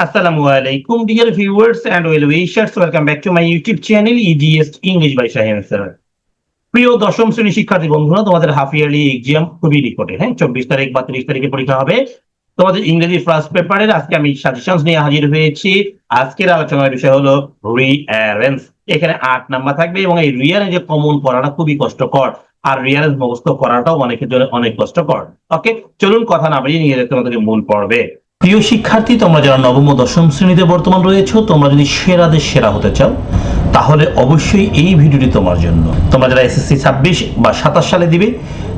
Assalamu alaikum, dear viewers and well wishers. Welcome back to my YouTube channel, EGS English by Shahin sir. প্রিয় দশম শ্রেণি শিক্ষার্থী বন্ধুরা তোমাদের হাফ ইয়ারলি এক্সাম খুবই নিকটে হ্যাঁ? চব্বিশ তারিখ বা তিরিশ তারিখে পরীক্ষা হবে। তোমাদের ইংরেজি ফার্স্ট পেপারের আজকে আমি সাজেশন নিয়ে হাজির হয়েছি। আজকের আলোচনার বিষয় হলো রিঅ্যারেঞ্জ এখানে আট নাম্বার থাকবে এবং এই রিঅ্যারেঞ্জে কমন করাটা খুবই কষ্টকর। আর রিঅ্যারেঞ্জ মুখস্থ করাটাও অনেকের জন্য অনেক কষ্টকর। ওকে চলুন কথা না বাড়িয়ে নিয়ে যেতে তোমাদেরকে মূল পড়বে প্রিয় শিক্ষার্থী, তোমরা যারা নবম ও দশম শ্রেণীতে বর্তমান রয়েছ, তোমরা যদি সেরাদের সেরা হতে চাও, তাহলে অবশ্যই এই ভিডিওটি তোমার জন্য। তোমরা যারা এসএসসি ছাব্বিশ বা সাতাশ সালে দিবে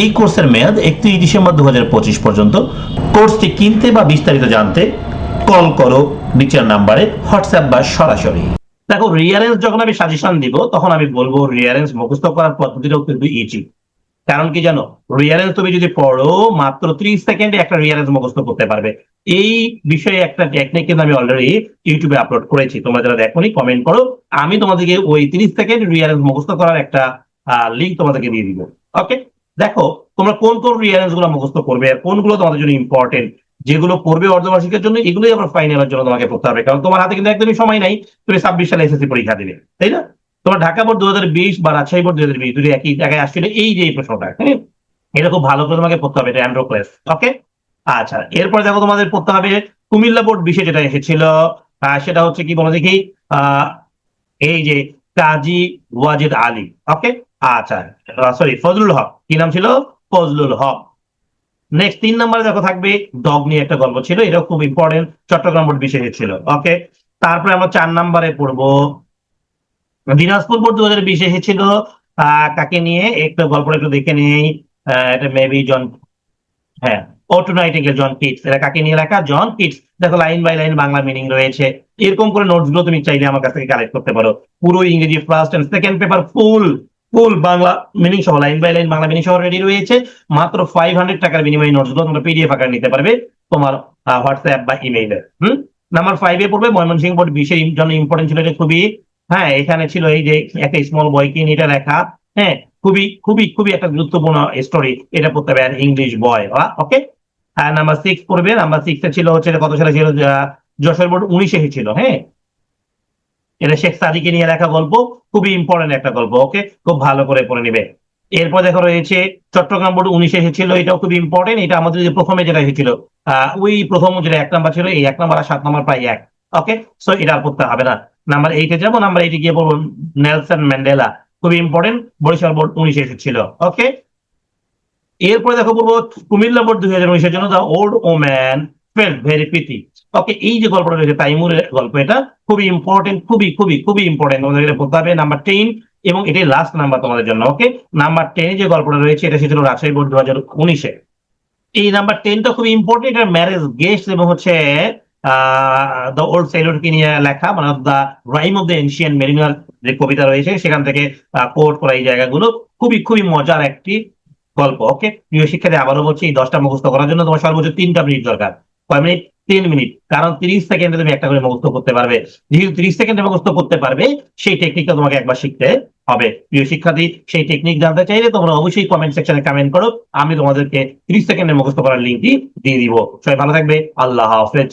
এই কোর্সের মেয়াদ একত্রিশ ডিসেম্বর দু পর্যন্ত। কোর্সটি কিনতে বা বিস্তারিত জানতে কল করো নিচের নাম্বারে, হোয়াটসঅ্যাপ বা সরাসরি। দেখো রিয়ারেন্স যখন আমি সাজেশন দিব, তখন আমি বলব রিয়ারেন্স মুখস্থ করার পদ্ধতিটাও কিন্তু ইজি কারণ কি জানো রিয়ারেন্স তুমি যদি পড়ো, মাত্র ত্রিশ সেকেন্ডে একটা রিয়ারেন্স মুখস্থ করতে পারবে। এই বিষয়ে একটা টেকনিক কিন্তু আমি অলরেডি ইউটিউবে আপলোড করেছি। তোমরা যারা দেখোনি কমেন্ট করো। আমি তোমাদেরকে ওই ত্রিশ সেকেন্ড রিয়ারেন্স মুখস্থ করার একটা লিঙ্ক তোমাদেরকে দিয়ে দিব। ওকে দেখো, তোমরা কোন কোন রিয়ারেন্সগুলো মুখস্থ করবে আর কোনগুলো তোমাদের জন্য ইম্পর্টেন্ট যেগুলো পড়বে অর্ধবার্ষিকের জন্য, এগুলোই আবার ফাইনালের জন্য তোমাকে পড়তে হবে। কারণ তোমার হাতে কিন্তু একদমই সময় নাই, তুমি ছাব্বিশ সালে এসএসসি পরীক্ষা দিবে, তাই না? তোমার ঢাকা বোর্ড দু হাজার বিশ বা রাজশাহী বোর্ড দু হাজার বিশ, দুটো একই জায়গায় আসছিল এই যে প্রশ্নটা হ্যাঁ? এটা খুব ভালো করে তোমাকে পড়তে হবে, এটা অ্যান্ড্রো ক্লাস ওকে আচ্ছা এরপর দেখো তোমাদের পড়তে হবে কুমিল্লা বোর্ড বিশে যেটা এসেছিল সেটা হচ্ছে কি বলো দেখি এই যে কাজী ওয়াজিদ আলী ওকে আচ্ছা সরি ফজলুল হক। কি নাম ছিল? ফজলুল হক। নেক্সট তিন নম্বরে দেখো থাকবে ডগ নিয়ে একটা গল্প ছিল, এটাও খুব ইম্পর্টেন্ট চট্টগ্রাম বোর্ড বিশেষ ছিল ওকে তারপরে আমরা চার নম্বরে পড়ব। দিনাজপুর বোর্ড দু হাজার বিশে এসেছিল কাকে নিয়ে? একটু গল্পটা একটু দেখে নেই এটা মেবি জন হ্যাঁ অটো জন কিটস এটা কাকে নিয়ে লেখা? জন কিটস দেখো line by line Bangla meaning রয়েছে। এরকম করে নোটসগুলো তুমি চাইলে আমার কাছ থেকে কালেক্ট করতে পারো। পুরো ইংরেজি first and second paper full full Bangla meaning সহ line by line Bangla meaning সহ রেডি রয়েছে। মাত্র ফাইভ হান্ড্রেড টাকার বিনিময়ে নোটসগুলো তোমরা পিডিএফ আকারে নিতে পারবে তোমার হোয়াটসঅ্যাপ বা ইমেইলে হুম? নাম্বার ফাইভে পড়বে ময়মনসিংহ বোর্ড বিশেষ জন্য ইম্পর্টেন্ট ছিল এটা খুবই হ্যাঁ এখানে ছিল এই যে একটা স্মল বয় নিয়ে এটা লেখা। হ্যাঁ খুবই খুবই খুবই একটা গুরুত্বপূর্ণ স্টোরি এটা পড়তে হবে ইংলিশ বয় ওকে আর নাম্বার সিক্স পড়বে। নাম্বার সিক্স এ ছিল হচ্ছে কত সালে ছিল যশোর বোর্ড উনিশে ছিল হ্যাঁ? এটা শেখ সাদিকে নিয়ে লেখা গল্প, খুবই ইম্পর্টেন্ট একটা গল্প ওকে খুব ভালো করে পড়ে নিবে। এরপর দেখো রয়েছে চট্টগ্রাম বোর্ড উনিশে এসেছিল, এটাও খুব ইম্পর্টেন্ট এটা আমাদের যে প্রথমে যেটা এসেছিল ওই প্রথম যেটা এক নাম্বার ছিল, এই এক নাম্বার আর সাত নাম্বার প্রায় এক ওকে সো এটা আর পড়তে হবে না। নাম্বার এইটে যাব নাম্বার এইটে গিয়ে পড়ব নেলসন ম্যান্ডেলা, খুবই ইম্পর্টেন্ট বরিশাল বোর্ড উনিশে এসেছিল ওকে এরপরে দেখো বলব কুমিল্লা বোর্ড দুই হাজার উনিশের জন্য the old woman fell very pity okay এই যে গল্পটা রয়েছে, তাইমুরের গল্প, এটা খুবই ইম্পর্টেন্ট খুবই খুবই খুবই ইম্পর্টেন্ট তোমাদের এটা হবে নাম্বার টেন এবং এটাই লাস্ট নাম্বার তোমাদের জন্য ওকে নাম্বার টেনে যে গল্পটা রয়েছে, এটা সেছিল রাজশাহী বোর্ড দু হাজার উনিশে। এই নাম্বার টেনটা খুবই ইম্পর্টেন্ট এটা ম্যারেজ গেস্ট এবং হচ্ছে দ্য ওল্ড সেলুটকে নিয়ে লেখা মানে the rime of the ancient mariner যে কবিতা রয়েছে, সেখান থেকে কোট করা এই জায়গাগুলো। খুবই খুবই মজার একটি গল্প ওকে প্রিয় শিক্ষার্থী, আবারও বলছি, এই দশটা মুখস্থ করার জন্য তোমার সর্বোচ্চ তিনটা মিনিট দরকার। কয় মিনিট? তিন মিনিট। কারণ তিরিশ সেকেন্ডে তুমি একটা করে মুখস্থ করতে পারবে। যেহেতু তিরিশ সেকেন্ডে মুখস্থ করতে পারবে, সেই টেকনিকটা তোমাকে একবার শিখতে হবে। প্রিয় শিক্ষার্থী, সেই টেকনিক জানতে চাইলে তোমরা অবশ্যই কমেন্ট সেকশনে কমেন্ট করো। আমি তোমাদেরকে তিরিশ সেকেন্ডে মুখস্থ করার লিঙ্কটি দিয়ে দিব। সবাই ভালো থাকবে। আল্লাহ হাফেজ।